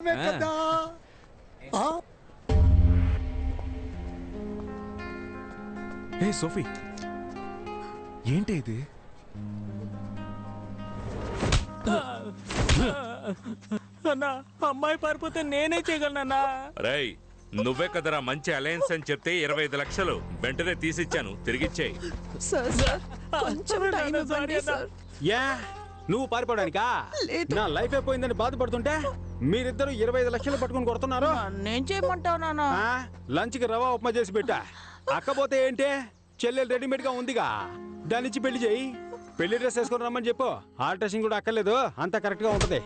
నిజమే కదా ఆ? ఏ సోఫీ! ఏంటి ఇది? అన్నా అమ్మాయి పారిపోతే నేనే చేయగలనన్నా రేయ్ నువ్వే కదరా మంచి అలయన్స్ అని చెప్తే ఇరవై ఐదు లక్షలు వెంటనే తీసిచ్చాను తిరిగిచ్చేయి. సార్ సార్ కొంచెం టైం ఇవ్వండి సార్ యా నువ్వు పారిపోవడానికా. నా లైఫ్ అయిపోయిందని బాధపడుతుంటే? మీరిద్దరు ఇరవై ఐదు లక్షలు పట్టుకొని కొడుతున్నారు? నేను చేయమంటావు నాన్న. ఆ, లంచ్కి రవా ఉప్మా చేసి పెట్టా. అక్కపోతే ఏంటి? చెల్లెలు రెడీమేడ్గా ఉందిగా దానిచ్చి పెళ్ళి చేయి. పెళ్ళి డ్రెస్ వేసుకొని రమ్మని చెప్పు. ఆల్ట్రేషన్ కూడా అక్కర్లేదు. అంత కరెక్ట్గా ఉంటది.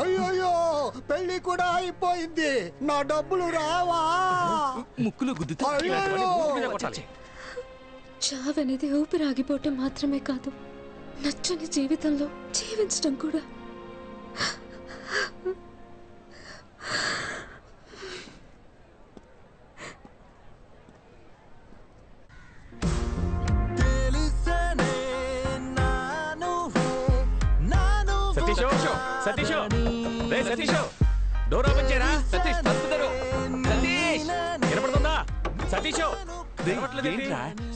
అయ్యో పెళ్ళి కూడా అయిపోయింది. నా డబ్బులు రావా? ముక్కులు గుద్దుతా చావనేది ఊపిరి ఆగిపోవటం మాత్రమే కాదు. నచ్చని జీవితంలో జీవించడం కూడా.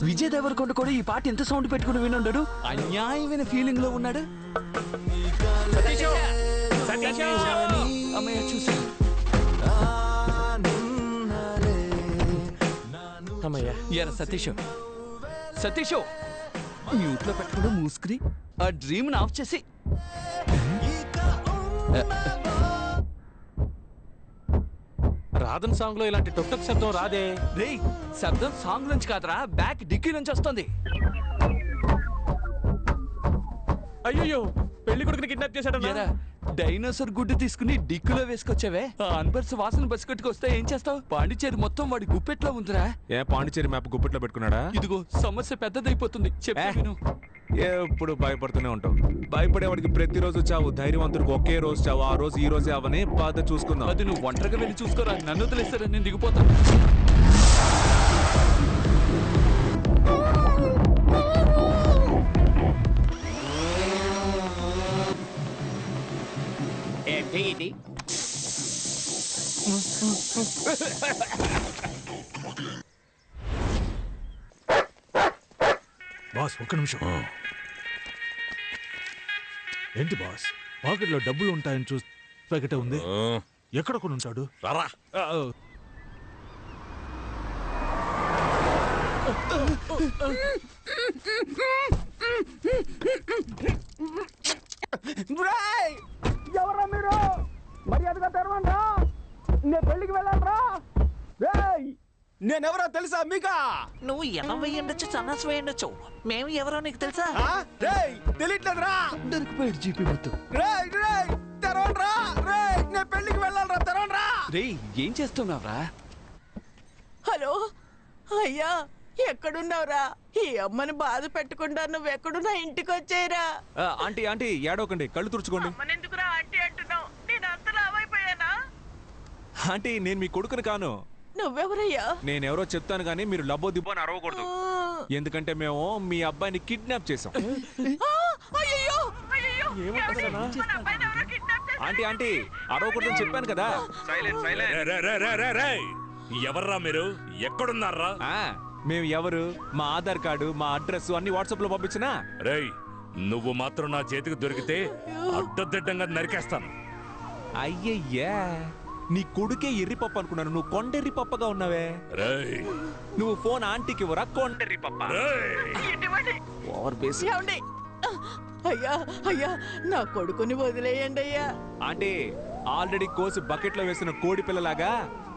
విజయ్ దేవరకొండ కూడా ఈ పాట ఎంత సౌండ్ పెట్టుకుని వినుండడు? అన్యాయమైన ఫీలింగ్లో ఉన్నాడు. సతీష్ సతీష్ అమ్మయ్య అమ్మయ్యా ఎరా సతీష్. సతీష్ మ్యూట్లో పెట్టుకుని మూసుకుని ఆ డ్రీమ్ ఆఫ్ చేసి రాధన్ సాంగ్లో ఇలాంటి టొక్టక్ శబ్దం రాదే. రేయ్. శబ్దం సాంగ్ నుంచి కాదురా బ్యాక్ డిక్కీ నుంచి వస్తుంది. అయ్యో పెళ్ళి కొడుకుని కిడ్నాప్ చేశాడు డైనోసార్ గుడ్డు తీసుకుని డిక్కులో వేసుకొచ్చావే? ఆ. అన్బర్స్ వాసన బస్సు కట్టుకొస్తే ఏం చేస్తావు? పాండిచేరి మొత్తం వాడి గుప్పెట్లో ఉందిరా. ఏ పాండిచేరి మ్యాప్ గుప్పెట్లో పెట్టుకున్నాడా? ఇదిగో సమస్య పెద్దదైపోతుంది. చెప్పు ఏ. విను. ఎప్పుడు భయపడుతూనే ఉంటావు భయపడేవాడికి ప్రతిరోజు చావు ధైర్యవంతుడికి ఒకే రోజు చావు ఆ రోజు ఈ రోజే అవని బాధ చూసుకుందాం. అది నువ్వు ఒంటరిగా వెళ్ళి చూసుకోరా? నన్ను వదిలేస్తారా? నేను దిగిపోతాను ఏంటి ఇది? బాస్ ఒక్క నిమిషం. ఏంటి బాస్? పాకెట్లో డబ్బులు ఉంటాయని చూసి ప్యాకెట్ ఉంది. ఎక్కడ కొని ఉంటాడు? రారా. ఎవరా మీరు? మర్యాదగా తెరవండి నేను పెళ్ళికి వెళ్ళాలరా నేనెవరో తెలుసా మీకా? నువ్వు ఎనం వేయండొచ్చు సన్నాసి వేయండొచ్చు మేము ఎవరో నీకు తెలుసా? రేయ్ తెలియట్లేదురా. దొరికిపోయాడు జీపీ మొత్తం. రేయ్ రేయ్ తెరవండ్రా. రేయ్ నేను పెళ్ళికి వెళ్ళాలరా తెరవండ్రా. రేయ్ ఏం చేస్తున్నావురా? హలో అయ్యా ఎక్కడున్నావురా? ఈ అమ్మని బాధ పెట్టకుండా నువ్వు ఎక్కడున్నా ఇంటికి వచ్చేయరా? ఆంటీ ఆంటీ ఏడవకండి కళ్ళు తుడుచుకోండి. అమ్మనెందుకురా ఆంటీ అంటున్నావు? నేను అంత లావైపోయానా ఆంటీ నేను మీ కొడుకుని కాను. నువ్వెవరయ్యా? నేనెవరో చెప్తాను కానీ మీరు లబ్బో దిబ్బో అని అరవకూడదు. ఎందుకంటే మేము మీ అబ్బాయిని కిడ్నాప్ చేసాం ఆంటీ ఆంటీ అరవకూడదని చెప్పాను కదా. సైలెంట్ రే, రే, రే, రే, రే, రే. ఎవర్రా మీరు? ఎక్కడున్నారా? ఆ, మేము ఎవరు? మా ఆధార్ కార్డు మా అడ్రస్ అన్ని వాట్సాప్లో పంపించినా? రేయ్ నువ్వు మాత్రం నా చేతికి దొరికితే అడ్డదిడ్డంగా నరికేస్తాను. అయ్యయ్యా. నీ కొడుకే ఎర్రి పప్పు అనుకున్నాను. నువ్వు కొండెర్రి పప్పగా ఉన్నావే. రేయ్. నువ్వు ఫోన్ ఆంటీకి ఇవ్వరా? కొండెర్రి పప్ప రేయ్ ఓవర్ బేస్. ఏమండి అయ్యా అయ్యా నా కొడుకుని వదిలేయండి అయ్యా. ఆంటీ ఆల్రెడీ కోసి బకెట్లో వేసిన కోడి పిల్లలాగా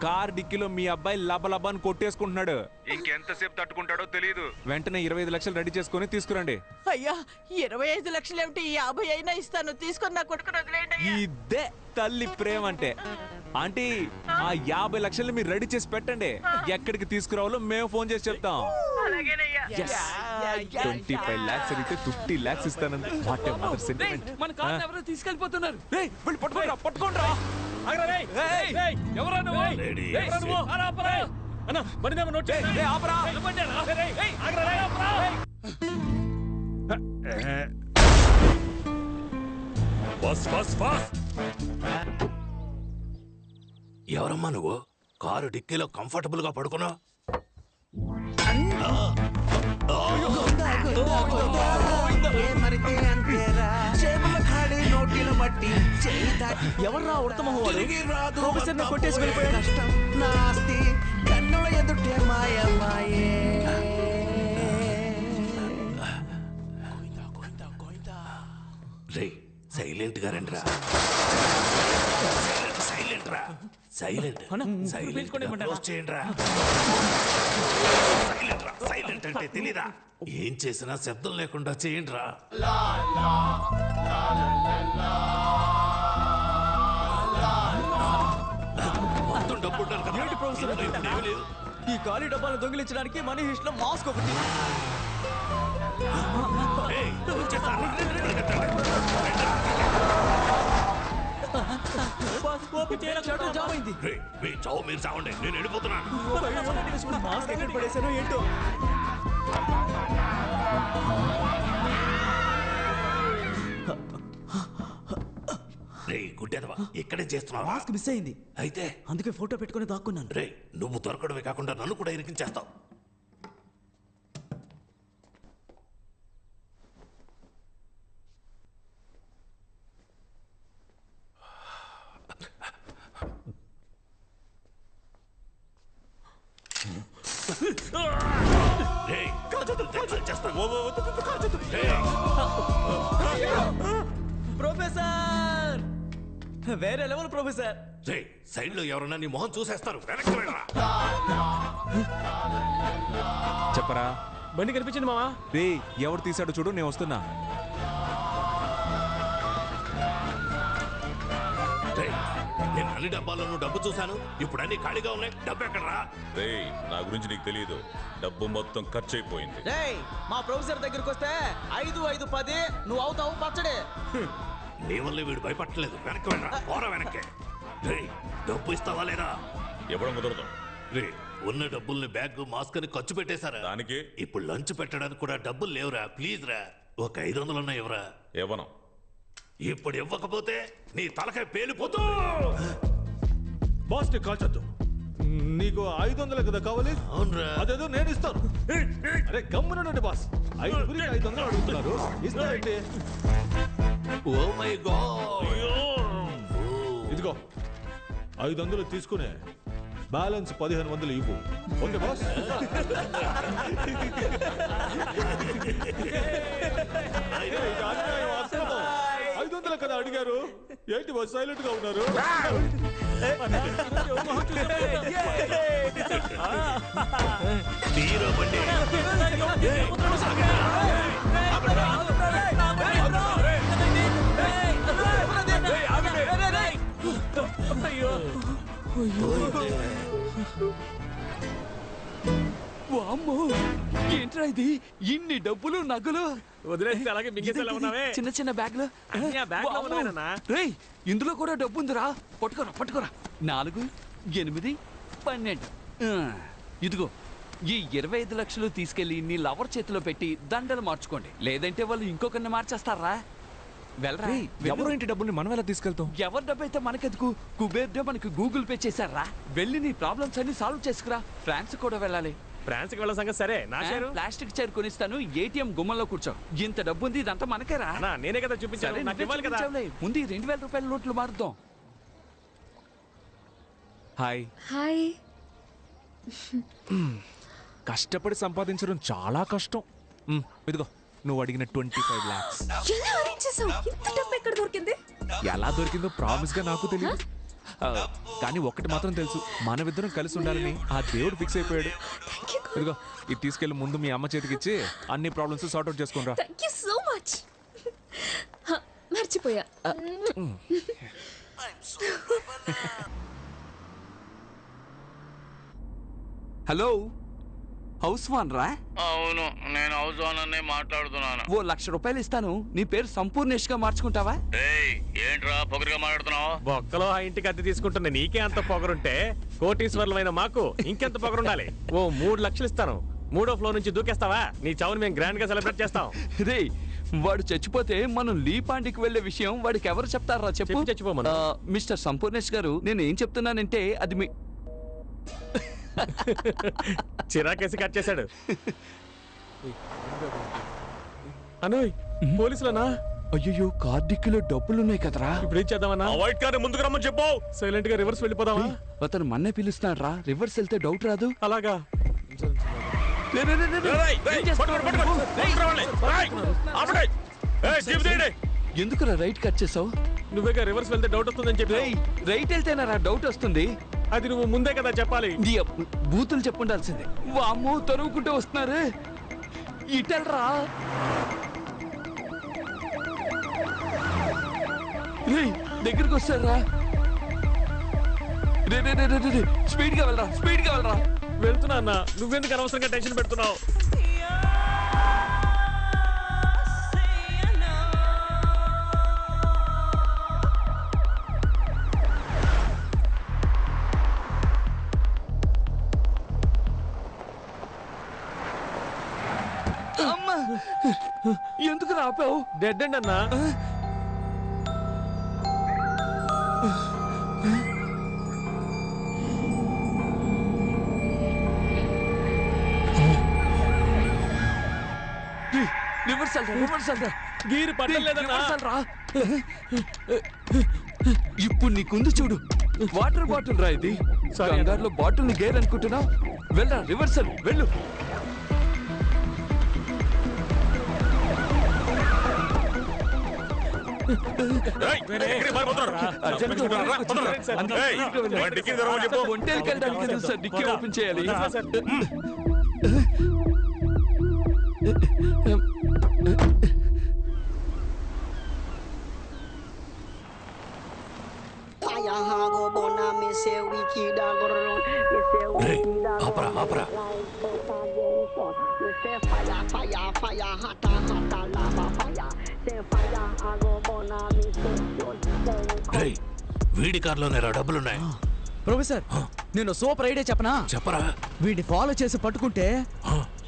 కార్ డిక్కీలో మీ అబ్బాయి లబలబాని కొట్టేసుకుంటున్నాడు. ఇంకెంతసేపు తట్టుకుంటాడో తెలియదు వెంటనే ఇరవై ఐదు లక్షలు రెడీ చేసుకుని తీసుకురండి. అయ్యా ఇరవై ఐదు లక్షలు ఏమిటి యాభై అయినా ఇస్తాను. తీసుకొని నా కొడుకుని వదిలేయండి అయ్యా. ఇదే తల్లి ప్రేమ అంటే ఆంటీ ఆ యాభై లక్షలు మీరు రెడీ చేసి పెట్టండి. ఎక్కడికి తీసుకురావాలో మేము ఫోన్ చేసి చెప్తాం. ట్వంటీ ఫైవ్ లాక్స్ అడిగితే ఫిఫ్టీ లాక్స్ ఇస్తానండి వాట్ ఏ మదర్ రేయ్, సెంటిమెంట్ మన కార్ ఎవరో తీసుకెళ్ళిపోతున్నారు. రేయ్. వెళ్ళి ఎవరా నువ్వు? Ladies. రేయ్, ఎవరా నువ్వు? ఆరా, ఆపరా. అన్న బండి నెంబర్ నోట్ చేయండి. రేయ్, ఆపరా. నిలబడి రా. రేయ్, రేయ్, ఆగరా, రేయ్, ఆపరా. బస్ బస్ బస్ ఎవరమ్మా నువ్వు? కారు డిక్కీలో కంఫర్టబుల్గా పడుకున్నావు? ఎవర్రా ఉడతమ ప్రొఫెసర్ కొట్టేసి వెళ్ళిపోయాడు. కష్టం నాస్తి కన్నుల ఎదుటే మాయ మాయే సైలెంట్గా రండిరా. సైలెంట్ రా. సైలెంట్. సైలెంట్ క్లోజ్ చేయండి రా సైలెంట్ రా. సైలెంట్ అంటే తెలీదా? ఏం చేసినా శబ్దం లేకుండా చేయండి రా మొత్తం డబ్బు ఉండాలి కదా. ఇందులో ఇప్పుడు ఏమీ లేదు. ఈ ఖాళీ డబ్బాలు దొంగిలించడానికి మనీ హిస్ట్లో మాస్క్ ఒకటి. ఏయ్, వచ్చేసారు. షట్టర్ జామ్ అయింది రే, మీ చావు మీరు చావండి. నేను వెళ్ళిపోతున్నాను మాస్క్ ఎక్కడ పడేసానో ఏంటో. రే గుడ్డెదవా? ఇక్కడే చేస్తున్నావా? మాస్క్ మిస్ అయింది. అయితే? అందుకే ఫోటో పెట్టుకొని దాక్కున్నాను. రే నువ్వు దొరకడమే కాకుండా నన్ను కూడా ఇరికించేస్తావు రేయ్, కాల్చేస్తాను, చేస్తాను. రేయ్, ప్రొఫెసర్! వేరే లెవెల్ ప్రొఫెసర్. రేయ్, సైడ్లో ఎవరన్నా నీ మొహం చూసేస్తారు. వెనక్కి వెళ్ళరా. చెప్పరా? బండి కనిపించింది మావా? రే ఎవడు తీసాడో చూడు నేను వస్తున్నా. నేను అన్ని డబ్బాల్లోనూ డబ్బు చూశాను. ఇప్పుడు అన్ని ఖాళీగా ఉన్నాయి. డబ్బు ఎక్కడరా? రేయ్ నా గురించి నీకు తెలియదు డబ్బు మొత్తం ఖర్చు అయిపోయింది రేయ్ మా ప్రొఫెసర్ దగ్గరికి వస్తే ఐదు ఐదు పది నువ్వు అవుతావు పచ్చడే. నీ వల్లే వీడు భయపట్టలేదు. వెనక్కి వెళ్ళరా? పోరా వెనక్కి. రేయ్ డబ్బు ఇస్తావా లేదా? ఇవ్వడం కుదరదు. రే ఉన్న డబ్బుల్ని బ్యాగ్ మాస్క్ అని ఖర్చు పెట్టేశారా? దానికి? ఇప్పుడు లంచ్ పెట్టడానికి కూడా డబ్బులు లేవురా. ప్లీజ్ రా ఒక ఐదు వందలు ఉన్నాయి ఎవరా ఇవ్వను. ఇప్పుడు ఇవ్వకపోతే నీ తలకాయ పేలిపోతూ బాస్ని కాల్చొద్దు నీకు ఐదు వందలు కదా కావాలి? అవునరా. అదేదో నేను ఇస్తాను. అరే గమ్మునండి బాస్. ఐదు గురించి ఐదు వందలు అడుగుతున్నారు. ఇస్తా ఏంటి? Oh my God. ఇదిగో ఐదు వందలు తీసుకునే బ్యాలెన్స్ పదిహేను వందలు ఇవ్వు. Okay boss? ఇది కదా అడిగారు ఏంటి సైలెంట్గా ఉన్నారు బండి వామ్మో ఏంట్రా ఇది ఇన్ని డబ్బులు నగలు వదిలేసి అలాగే మింగేసేలా ఉన్నావే? చిన్న చిన్న వామ్మో. ఉన్నాయనన్నా? రేయ్ ఇందులో కూడా డబ్బు ఉందిరా పట్టుకోరా పట్టుకోరా. నాలుగు ఎనిమిది పన్నెండు. ఇదిగో ఈ ఇరవై ఐదు లక్షలు తీసుకెళ్ళి నీ లవర్ చేతిలో పెట్టి దండలు మార్చుకోండి. లేదంటే వాళ్ళు ఇంకొకరిని మార్చేస్తారా? వెళ్ళరా. ఎవరో ఇంటి డబ్బుల్ని మనం ఎలా తీసుకెళ్తాం? ఎవరి డబ్బు అయితే మనకెందుకు? కుబేర్డే మనకి గూగుల్ పే చేశారా? వెళ్ళి నీ ప్రాబ్లమ్స్ అన్ని సాల్వ్ చేసుకురా. ఫ్రాన్స్ కూడా వెళ్ళాలి. ఫ్రాన్స్కి వెళ్ళ సంగతి సరే నా ఆ, ప్లాస్టిక్ చైర్ కొనిస్తాను ఏటీఎం గుమ్మంలో కూర్చో. ఇంత డబ్బు ఉంది ఇదంతా మనకేరా? నేనే కదా సరే నువ్వే చూపించావులే. ముందు ఈ రెండు వేల రూపాయల నోట్లు మారుద్దాం. హాయ్. హాయ్. కష్టపడి సంపాదించడం చాలా కష్టం. ఇదిగో నువ్వు అడిగిన ట్వంటీ ఫైవ్ లాక్స్. ఎక్కడ దొరికింది? ఎలా దొరికిందో ప్రామిస్గా నాకు తెలియదు కానీ ఒక్కటి మాత్రం తెలుసు మనమిద్దరం కలిసి ఉండాలని ఆ దేవుడు ఫిక్స్ అయిపోయాడు. ఇదిగో ఇది తీసుకెళ్ళి ముందు మీ అమ్మ చేతికి ఇచ్చి అన్ని ప్రాబ్లమ్స్ సార్ట్ అవుట్ చేసుకుని రా థ్యాంక్ యూ సో మచ్ మర్చిపోయా. హలో హౌస్ వాన్ రా అవును నేను హౌస్ ఓనర్నే మాట్లాడుతున్నాను ఓ లక్ష రూపాయలు ఇస్తాను నీ పేరు సంపూర్ణేష్గా మార్చుకుంటావా ఏయ్ ఏంట్రా పొగరుగా మాట్లాడుతున్నావు బొక్కలో ఆ ఇంటికి అద్దె తీసుకుంటున్న నీకే అంత పొగరుంటే కోటీశ్వరులమైన మాకు ఇంకెంత పొగరుండాలి ఓ మూడు లక్షలు ఇస్తాను మూడో ఫ్లోర్ నుంచి దూకేస్తావా నీ చౌని మేము గ్రాండ్గా సెలబ్రేట్ చేస్తాం రే వాడు చచ్చిపోతే మనం లీపాండికి వెళ్ళే విషయం వాడికి ఎవరు చెప్తారా చెప్పు చచ్చిపోమను. ఆ, మిస్టర్ సంపూర్ణేష్ గారు నేను ఏం చెప్తున్నానంటే అది మీ చిరాకేసి కట్ చేశాడు. అనోయ్ పోలీసులనా? అయ్యో కార్డిక్కిలో డబ్బులున్నాయి కదరా. ఇప్పుడు ఏం చేద్దామన్నా వైట్ కార్ ముందుకు రమ్మని చెప్పు. సైలెంట్గా రివర్స్ వెళ్ళిపోదామా? అతను మన్నే పిలుస్తున్నాడు రా రివర్స్ వెళ్తే డౌట్ రాదు. అలాగా. ఎందుకురా రైట్ కట్ చేసావు? నువ్వేగా రివర్స్ వెళ్తే డౌట్ వస్తుందని చెప్పి రైట్ వెళ్తేనా డౌట్ వస్తుంది? అది నువ్వు ముందే కదా చెప్పాలి. బూతులు చెప్పుండాల్సిందే. వామ్మో తరువుకుంటూ వస్తున్నారే. ఇటెల్రా. దగ్గరికి వస్తారా రే రే రే రే, రే రే స్పీడ్గా వెళ్ళరా స్పీడ్గా వెళ్ళరా. వెళ్తున్నా అన్న నువ్వెందుకు అనవసరంగా టెన్షన్ పెడుతున్నావు? ఎందుకు రాపావు డెడ్ అండ్ అన్నా. గీరు పట్టలేదన్నా. ఇప్పుడు నీకుంది చూడు. వాటర్ బాటిల్ రా ఇది. కంగారులో బాటిల్ని గేర్ అనుకుంటున్నావు? వెళ్ళరా రివర్సల్ వెళ్ళు. డిక్కీ తెరవమని చెప్పు. ఒంటేలకు వెళ్ళడానికి తెలుసు సార్ డిక్కీ ఓపెన్ చేయాలి రేయ్, ఆపరా ఆపరా రేయ్, వీడి కార్లోనే రా డబ్బులున్నాయి. ప్రొఫెసర్ నేను సూపర్ ఐడియా చెప్పనా? చెప్పరా. వీడిని ఫాలో చేసి పట్టుకుంటే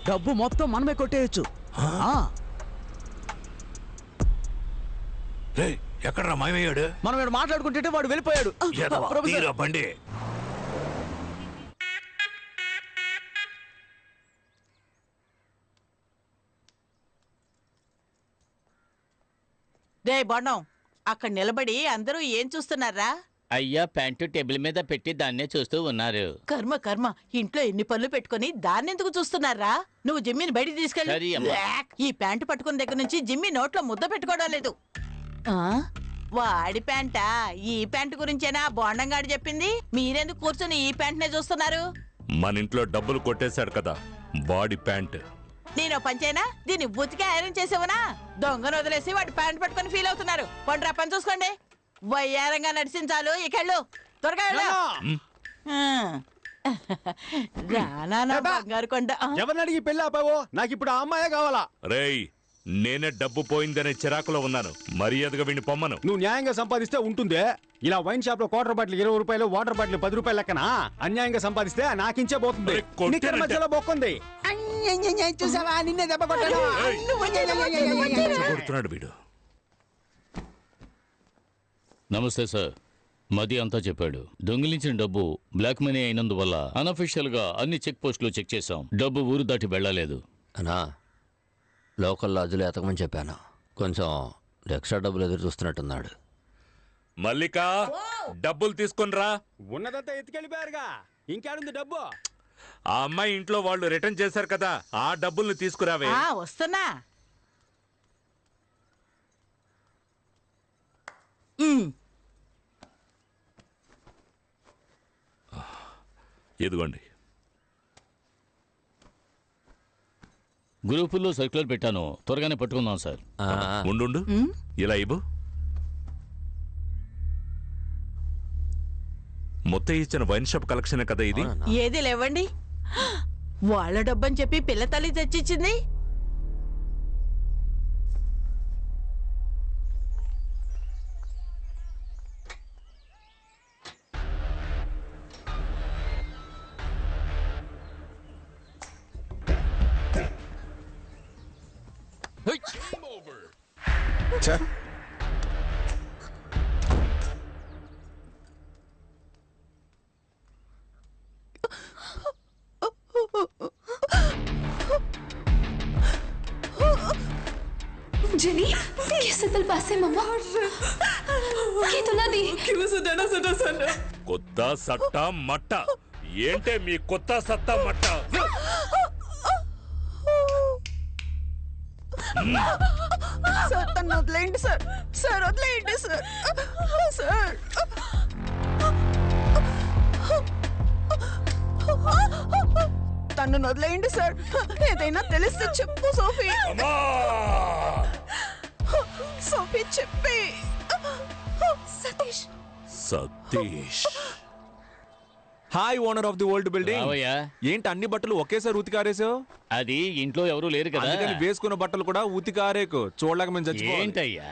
డబ్బు మొత్తం మనమే కొట్టేయచ్చు. ఆ, రే ఎక్కడరా మాయమయ్యాడు మనం ఇక్కడ మాట్లాడుకుంటుంటే వాడు వెళ్ళిపోయాడు. ఎదవా, తీరా బండి. రే బొండం అక్కడ నిలబడి అందరూ ఏం చూస్తున్నారా? అయ్యా ప్యాంటు టేబుల్ మీద పెట్టి దాన్నే చూస్తూ ఉన్నారు. కర్మ కర్మ. ఇంట్లో ఎన్ని పనులు పెట్టుకొని దాన్ని ఎందుకు చూస్తున్నారా? నువ్వు జిమ్మిని బయటికి సరే తీసుకెళ్ళి అమ్మా. ఈ ప్యాంటు పట్టుకున్న దగ్గర నుంచి జిమ్మి నోట్లో ముద్ద పెట్టుకోవడం లేదు. ఆ? వాడి ప్యాంటా? ఈ ప్యాంటు గురించేనా బోండంగాడు చెప్పింది? మీరెందుకు కూర్చొని ఈ ప్యాంట్నే చూస్తున్నారు? మన ఇంట్లో డబ్బులు కొట్టేశాడు కదా వాడి ప్యాంట్. నేను పంచేనా? దీన్ని ఉతికి ఐరన్ చేసేవనా? దొంగను వదిలేసి వాడి ప్యాంట్ పట్టుకొని ఫీల్ అవుతున్నారు. పండ్రా పని చూసుకోండి. వయ్యారంగా నడిచించాలు ఇకెళ్ళు త్వరగా వెళ్ళు. ఆ. రానా నా బంగారు కొండ. ఆ. ఎవరిని అడిగి పెళ్ళి ఆపావో? నాకు ఇప్పుడు ఆ అమ్మాయే కావాలా? రేయ్ నేనే డబ్బు పోయిందనే చిరాకులో ఉన్నాను. మర్యాదగా పొమ్మను. నువ్వు న్యాయంగా సంపాదిస్తే ఉంటుందే. ఇలా వైన్ షాప్లో క్వార్టర్ బాటిల్ ఇరవై రూపాయలు వాటర్ బాటిల్ పది రూపాయలు లెక్కన? అన్యాయంగా సంపాదిస్తే నాకించే పోతుంది. అరే, బొక్కుంది. చూసావా నిన్నే దెబ్బ కొట్టాను కొడుతున్నాడు వీడు నమస్తే సార్. మది అంతా చెప్పాడు. దొంగిలించిన డబ్బు బ్లాక్ మనీ అయినందువల్ల అనఫిషియల్గా అన్ని చెక్ పోస్టులు చెక్ చేశాం. డబ్బు ఊరు దాటి వెళ్ళలేదు. అనా లోకల్ లాడ్జ్లో ఎతకమని చెప్పాను. కొంచెం ఎక్స్ట్రా డబ్బులు ఎదురు చూస్తున్నట్టున్నాడు. మల్లిక డబ్బులు తీసుకునిరా ఉన్నదంతా ఎత్తుకెళ్ళిపోయారుగా. ఇంకేడుంది డబ్బు? ఆ అమ్మాయి ఇంట్లో వాళ్ళు రిటర్న్ చేశారు కదా ఆ డబ్బుల్ని తీసుకురావే. ఆ, వస్తున్నా. ఉమ్, ఇదిగోండి. గ్రూపుల్లో సర్క్యులర్ పెట్టాను. త్వరగానే పట్టుకుందాం సార్. ఉండు ఇలా ఇవ్వు. మొత్తం ఇచ్చిన వైన్ షాప్ కలెక్షన్ కదా ఇది? ఏది లేవండి? వాళ్ళ డబ్బని చెప్పి పిల్ల తల్లి తెచ్చిచ్చింది? Jenny, qu'est-ce qui s'est passé, maman Qui te l'a dit Qui se dana sata sana కొత్త సట్టా మట్ట ఏంటే మీ కొత్త సత్తా మట్ట సార్ తను వదిలేయండి సార్ సార్ వదిలేయండి సార్ సార్ తను వదిలేయండి సార్ ఏదైనా తెలిస్తే చెప్పు సోఫీ అమ్మా చెప్పి Satish. Satish. Hi owner of the old building. రావయ్యా. ఏంటి అన్ని బట్టలు ఒకేసారి ఉతికారేసావు? అది ఇంట్లో ఎవరు లేరు కదా. అందుకని వేసుకున్న బట్టలు కూడా ఉతికారేకు. చూడలేక మేము చచ్చిపోవాలి. ఏంటయ్యా?